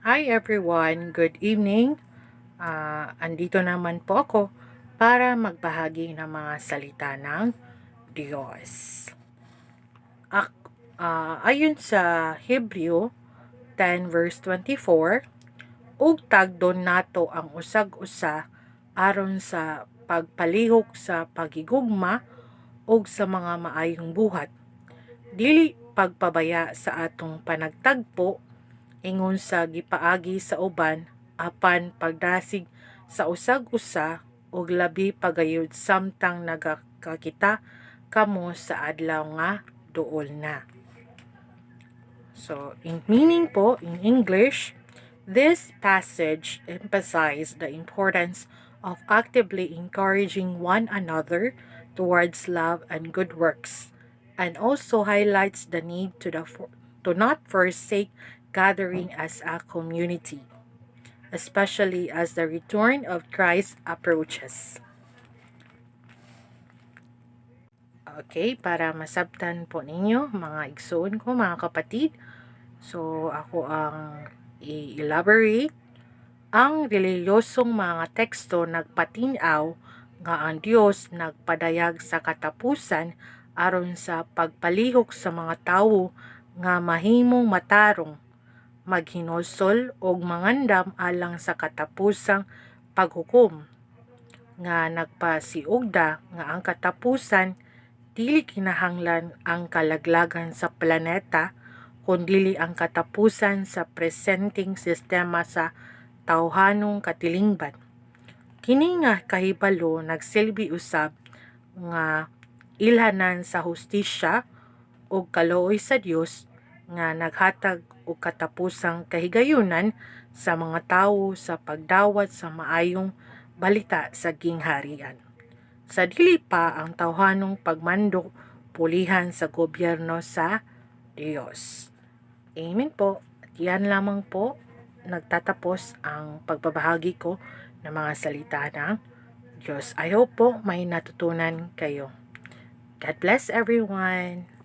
Hi everyone, good evening. Ah, andito naman po ako para magbahagi ng mga salita ng Diyos. Ak, ah, ayon sa Hebreo 10 verse 24, ug tagdon nato ang usag-usa aron sa pagpalihok sa pagigugma ug sa mga maayong buhat. Dili pagpabaya sa atong panagtagpo ingon sa gipaagi sa uban apan pagdasig sa usag-usa ug labi pagayud samtang nagakakita kamo sa adlaw nga duol na. So, in meaning po in English, this passage emphasizes the importance of actively encouraging one another towards love and good works and also highlights the need to the to not forsake gathering as a community, especially as the return of Christ approaches. Okay, para masabtan po ninyo, mga igsoon ko, mga kapatid. So, ako ang i-elaborate. Ang reliyosong mga teksto nagpatinaw nga ang Dios nagpadayag sa katapusan aron sa pagpalihok sa mga tawo nga mahimong matarong maghinosol og mangandam alang sa katapusang paghukom nga nagpasiugda nga ang katapusan dili kinahanglan ang kalaglagan sa planeta kundili ang katapusan sa presenteng sistema sa tawhanong katilingban. Kini nga kahibalo nagsilbi usab nga ilhanan sa hustisya ug kaluoy sa Dios nga naghatag og katapusang kahigayunan sa mga tawo sa pagdawat sa maayong balita sa gingharian. Sa dili pa ang tawhanong pagmandok pulihan sa gobyerno sa Dios. Amen po. At yan lamang po nagtatapos ang pagbabahagi ko ng mga salita ng Diyos. I hope po may natutunan kayo. God bless everyone.